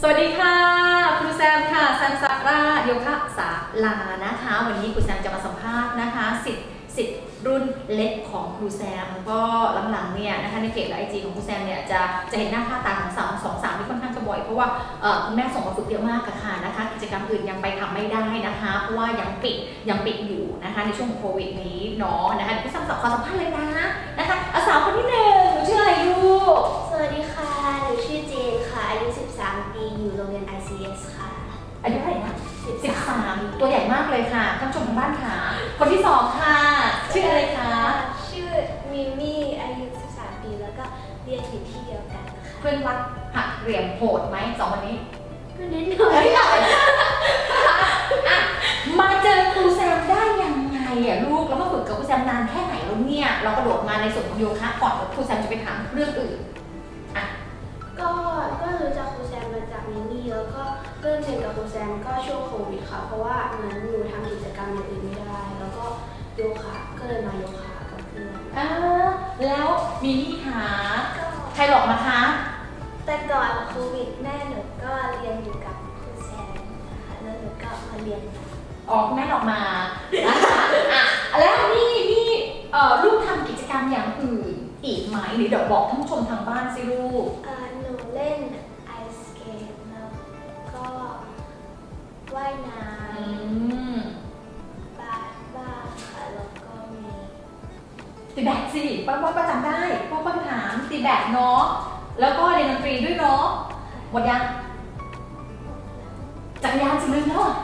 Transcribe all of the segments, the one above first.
สวัสดีค่ะครูแซมค่ะแซมซาร่าโยคะสาลานะคะ วันนี้ครูแซมจะมาสัมภาษณ์นะคะสิทธิ์สิทธิ์รุ่นเล็กของครูแซมก็หลังๆเนี่ยนะคะในเพจและไอจีของครูแซมเนี่ยจะจะเห็นหน้าค่าตาของสาวสองสามที่ค่อนข้างจะบ่อยเพราะว่าเออคุณแม่ส่งมาฝึกเยอะมากค่ะนะคะ กิจกรรมอื่นยังไปทำไม่ได้นะคะเพราะว่ายังปิดยังปิดอยู่นะคะในช่วงโควิดนี้เนาะนะคะครูแซมขอสัมภาษณ์เลยนะนะคะสาวคนที่หนึ่งหนูชื่ออะไรลูกสวัสดีค่ะหนูชื่อเจน อายุ 13 ปีอยู่โรงเรียน ICS ค่ะ อายุเท่าไหร่นะสิบสามตัวใหญ่มากเลยค่ะท่านผู้ชมทางบ้านค่ะ คนที่สองค่ะ ชื่ออะไรคะ ชื่อมิมี่อายุ 13 ปีแล้วก็เรียนอยู่ที่เดียวกันนะคะเพื่อนรักหักเหลี่ยมโหดไหมสองคนนี้ก็นิดหน่อยอะมาเจอครูแซมได้ยังไงอะลูกแล้วมาฝึกกับครูแซมนานแค่ไหนแล้วเนี่ย เรากระโดดมาในส่วนของโยคะก่อนแล้วครูแซมจะไปถามเรื่องอื่น เริ่มเรียนกับครูแซมก็ช่วงโควิดค่ะ เพราะว่าเหมือนหนูทำกิจกรรมอย่างอื่นไม่ได้ แล้วก็โยคะก็เลยมาโยคะกับเพื่อนอ่าแล้วมีนี่คะก็ใครหลอกมาคะแต่ก่อนโควิดแม่หนูก็เรียนอยู่กับครูแซมนะคะแล้วหนูก็มาเรียนออกแม่ออกมานะคะอะแล้วนี่นี่เอ่อลูกทำกิจกรรมอย่างอื่นอีกไหมหรือเดี๋ยวบอกท่านผู้ชมทางบ้านสิลูก เอ่ ว่ายน้อืมำบาสบ้างค่ะแล้วก็มีตีแบดสิป้าป้าป้าจำได้ป้าป้าถามตีแบดเนาะแล้วก็เรียนดนตรีด้วยเนาะหมดยัง จักรยานสิลืมแล้วอะ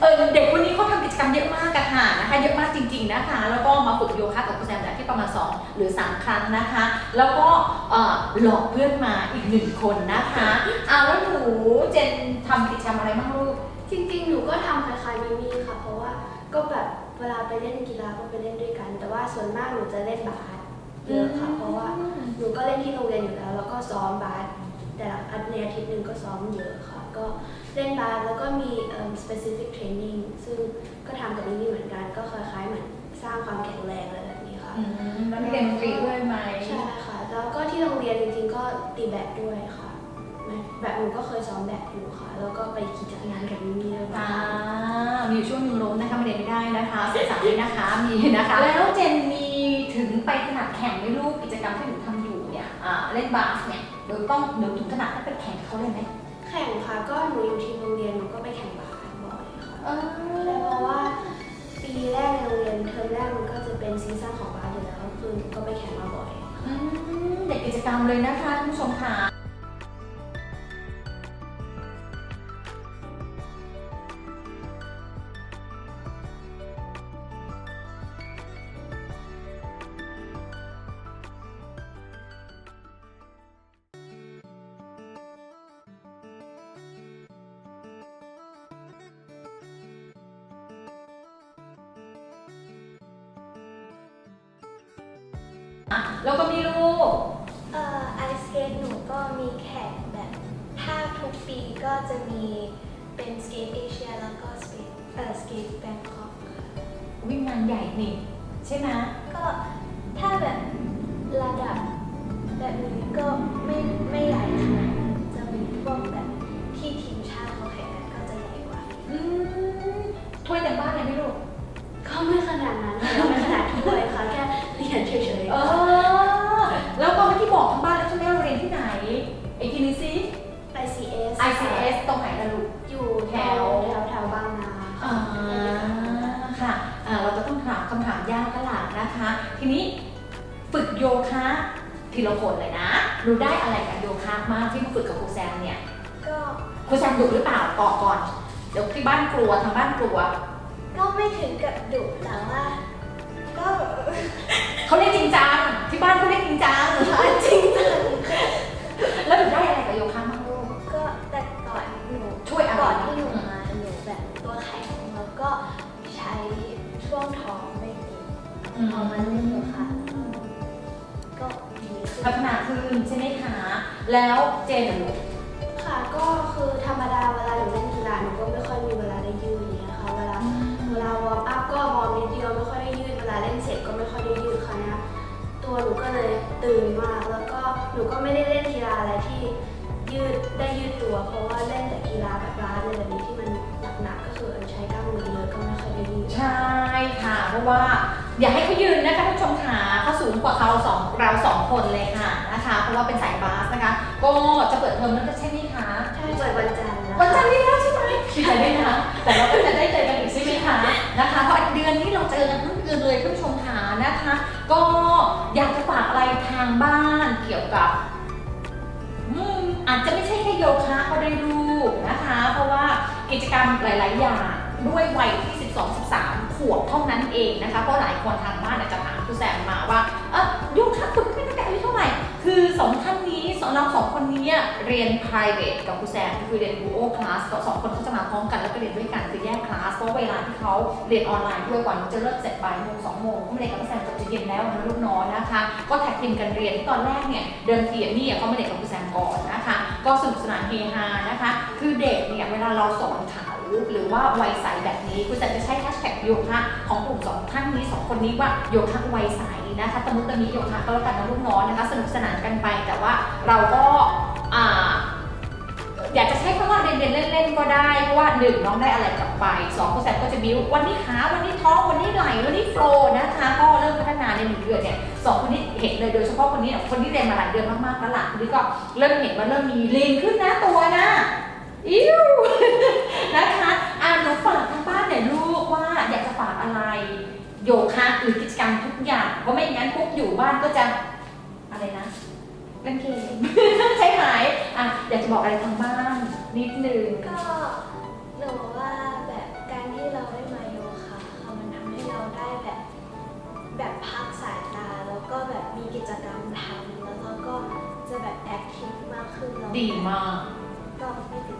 เออเด็กวันนี้เขาทำกิจกรรมเยอะมากอะค่ะนะคะเยอะมากจริง ๆนะคะ แล้วก็มาฝึกโยคะกับคุณแซมเนี่ยที่ประมาณ 2 หรือ 3 ครั้งนะคะ แล้วก็เอ่อหลอกเพื่อนมาอีกหนึ่งคนนะคะเอาแล้วหนูเจนทำกิจกรรมอะไรบ้างลูกจริงๆ หนูก็ทำคล้ายๆมิมี่ค่ะ เพราะว่าก็แบบเวลาไปเล่นกีฬาก็ไปเล่นด้วยกัน แต่ว่าส่วนมากหนูจะเล่นบาสเยอะค่ะ เพราะว่าหนูก็เล่นที่โรงเรียนอยู่แล้ว แล้วก็ซ้อมบาสแต่ละอาทิตย์ในอาทิตย์หนึ่งก็ซ้อมเยอะค่ะ ก็เล่นบาสแล้วก็มีเอิ่ม specific training ซึ่งก็ทำกับมิมี่เหมือนกัน ก็คล้ายๆเหมือนสร้างความแข็งแรงอะไรแบบนี้ค่ะอืมแล้วมีเรียนดนตรีด้วยไหมใช่ค่ะ แล้วก็ที่โรงเรียนจริงๆก็ตีแบดด้วยค่ะ แบบหนูก็เคยซ้อมแบดอยู่ค่ะ แล้วก็ไปขี่จักรยานกับมิมี่ด้วยอ่าค่ะมีอยู่ช่วงหนึงล้มนะคะไม่เรียนไม่ได้นะคะสงสารด้วยนะคะมีนะคะ แล้วเจนมีถึงไปขนาดแข่งไหม่ลูกกิจกรรมที่หนูทำอยู่เนี่ยอ่าเล่นบาสเนี่ยหนูต้องหนูถึงขนาดต้องไปแข่งกับเขาเลยไหม แข่งค่ะ ก็หนูอยู่ทีมโรงเรียนหนูก็ไปแข่งบาสบ่อยค่ะเออใช่เพราะว่าปีแรกในโรงเรียนเทอมแรกมันก็จะเป็นซีซั่นของบาสอยู่แล้วคือหนูก็ไปแข่งมาบ่อย อืมเด็กกิจกรรมเลยนะคะคุณผู้ชมค่ะ อะแล้วก็มีลูก เอ่อไอสเกตหนูก็มีแข่งแบบ ถ้าทุกปีก็จะมีเป็นสเกตเอเชียแล้วก็สเกตเอ่อสเกตแบงคอกค่ะวิ่งงานใหญ่นี่ ใช่ไหมก็ถ้าแบบระดับแบบนี้ก็ไม่ไม่ใหญ่ขนาดนั้นจะมีพวกแบบที่ทีมชาติเขาแข่งกันก็จะใหญ่กว่า อืมถ้วยเต็มบ้านเลยไหมลูกก็ คำถามยากกันหลังนะคะ ทีนี้ฝึกโยคะทีละคนเลยนะรู้ได้อะไรกับโยคะมากที่มาฝึกกับครูแซมเนี่ยก็ครูแซมดุหรือเปล่าตอบก่อนเดี๋ยวที่บ้านกลัวทางบ้านกลัว ก็ไม่ถึงกับดุแต่ว่าก็เขาเรียกจริงจังที่บ้านเขาเรียกจริงจังจริงจังค่ะแล้วหนูได้อะไรกับโยคะมางลูกก็แต่ก่อนหนูช่วยอะไรก่อนที่หนูมาหนูแบบตัวแข็งแล้วก็ใช้ช่วงท้องไม่ ดีพอมาเล่นโยคะก็ดีขึ้นพัฒนาขึ้นใช่ไหมคะ แล้วเจนกับลูกค่ะก็คือธรรมดาเวลาหนูเล่นกีฬาหนูก็ไม่ค่อยมีเวลาได้ยืดอย่างเงี้ยค่ะ เวลาเวลาวอร์มอัพก็วอร์มนิดเดียวไม่ค่อยได้ยืดเวลาเล่นเสร็จก็ไม่ค่อยได้ยืดค่ะเนี่ยตัวหนูก็เลยตื่นมากแล้วก็หนูก็ไม่ได้เล่นกีฬาอะไรที่ยืดได้ยืดตัว เพราะว่าเล่นแต่กีฬาแบบบาสอะไรแบบนี้ที่มันหนักๆก็คือใช้กล้ามเนื้อเยอะก็ไม่ค่อยได้ยืด ใช่ค่ะ เพราะว่า อย่าให้เขายืนนะคะท่านผู้ชมขาเขาสูงกว่าเขาสองเราสองคนเลยค่ะนะคะเพราะว่าเป็นสายบาสนะคะก็จะเปิดเทอมแล้วใช่ไหมคะใช่เปิดวันจันทร์แล้ววันจันทร์นี้แล้วใช่ไหมดีใจด้วยนะแต่เราก็จะได้เจอกันอีกใช่ไหมคะนะคะเพราะเดือนนี้เราเจอกันทั้งเดือนเลยท่านผู้ชมขานะคะ ก็อยากจะฝากอะไรทางบ้านเกี่ยวกับอืมอาจจะไม่ใช่แค่โยคะก็ได้ลูกนะคะ เพราะว่ากิจกรรมหลาย ๆ อย่างด้วยวัยที่ 12 13ข วบเท่านั้นเองนะคะเพราะหลายคนทางบ้านอาจจะถามครูแซมมาว่าเออโยคะฝึกไม่ตั้งแต่อายุเท่าไหร่คือสองท่านนี้สองน้องสองคนนี้เรียน private กับครูแซมคือเรียน duo class สองคนเขาจะมาพร้อมกันแล้วก็เรียนด้วยกันคือแยกคลาสเพราะเวลาที่เขาเรียนออนไลน์ด้วยกว่าจะเลิกเสร็จบ่ายโมงสองโมงก็ไม่ได้กับครูแซมจบจะเย็นแล้วนะลูกน้องนะคะ ก็แท็กทีมกันเรียนตอนแรกเนี่ยเดิมทีอะนี่เขาไม่ได้กับครูแซมก่อนนะคะ ก็สนุกสนานเฮฮานะคะ คือเด็กเนี่ยเวลาเราสอนเข หรือว่าวัยใสแบบนี้ครูแซมจะใช้แฮชแท็กโยคะของกลุ่มสองท่านนี้สองคนนี้ว่าโยคะวัยใสนะคะตะมุตะมิโยคะก็แล้วกันนะลูกน้องนะคะ สนุกสนานกันไปแต่ว่าเราก็อ่าอยากจะใช้คำว่าเรียนเรียนเล่นๆก็ได้เพราะว่าหนึ่งน้องได้อะไรกลับไปสองคุณแซมก็จะบิ้ววันนี้ขาวันนี้ท้องวันนี้ไหลวันนี้โฟล์นะคะก็เริ่มพัฒนาในหนึ่งเดือนเนี่ยสองคนนี้เห็นเลยโดยเฉพาะคนนี้เนี่ยคนที่เรียนมาหลายเดือนมากๆแล้วล่ะคนนี้ก็เริ่มเห็นว่าเริ่มมีลีนขึ้นนะตัวนะ อิ้วนะคะอ่าหนูฝากทางบ้านหน่อยลูกว่าอยากจะฝากอะไร โยคะหรือกิจกรรมทุกอย่างเพราะไม่งั้นพวกอยู่บ้านก็จะอะไรนะเล่นเกมใช่ไหมอะอยากจะบอกอะไรทางบ้านนิดนึงก็หนูว่าแบบการที่เราได้มาโยคะค่ะมันทำให้เราได้แบบ แบบพักสายตาแล้วก็แบบมีกิจกรรมทำแล้วเราก็จะแบบแอคทีฟมากขึ้นแล้วดีมาก ก็ไม่ติด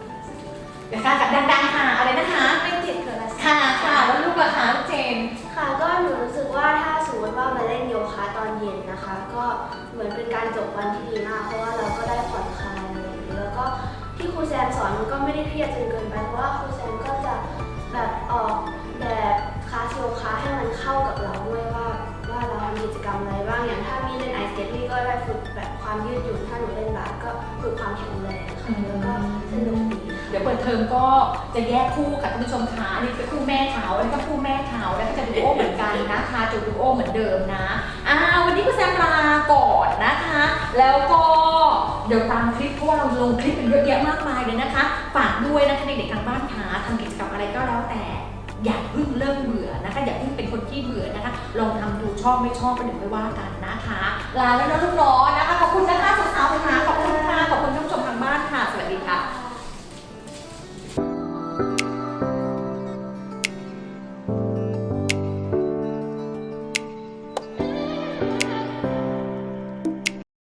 โทรศัพท์ เดี๋ยวค่ะกับดังๆค่ะอะไรนะคะไม่ติดโทรศัพท์ค่ะค่ะแล้วลูกล่ะคะลูกเจน ค่ะก็หนูรู้สึกว่าถ้าสมมติว่ามาเล่นโยคะตอนเย็นนะคะ ก็เหมือนเป็นการจบวันที่ดีมากเพราะว่าเราก็ได้ผ่อนคลายอะไรอย่างนี้แล้วก็ที่ครูแซมสอนมันก็ไม่ได้เครียดจนเกินไปเพราะว่าครูแซมก็จะแบบออกแบบคลาสโยคะให้มันเข้ากับเราด้วยว่าว่าเราทำกิจกรรมอะไรบ้างอย่างถ้ามีเล่นไอสเก็ตนี่ก็ได้ฝึกแบบ ความยืดหยุ่นถ้าหนูเล่นบาสก็ฝึกความแข็งแรงค่ะแล้วก็สนุกดีเดี๋ยวเปิดเทอมก็จะแยกคู่ค่ะท่านผู้ชมคะอันนี้เป็นคู่แม่ขาอันนี้ก็คู่แม่เขาแล้วก็จะดูโอเหมือนกันนะคะจูดูโอเหมือนเดิมนะอ่าวันนี้คุณแซมลาก่อนนะคะ แล้วก็เดี๋ยวตามคลิปเพราะว่าเราลงคลิปเป็นเยอะแยะมากมายเลยนะคะ ฝากด้วยนะคะเด็กๆทางบ้านคะทำกิจกรรมอะไรก็แล้วแต่ อย่าเพิ่งเริ่มเบื่อนะคะ อย่าเพิ่งเป็นคนที่เบื่อนะคะ ลองทำดูชอบไม่ชอบก็เดี๋ยวไปว่ากันนะคะ ลาแล้วนะลูกน้องนะคะ ขอบคุณนะคะสาวๆค่ะ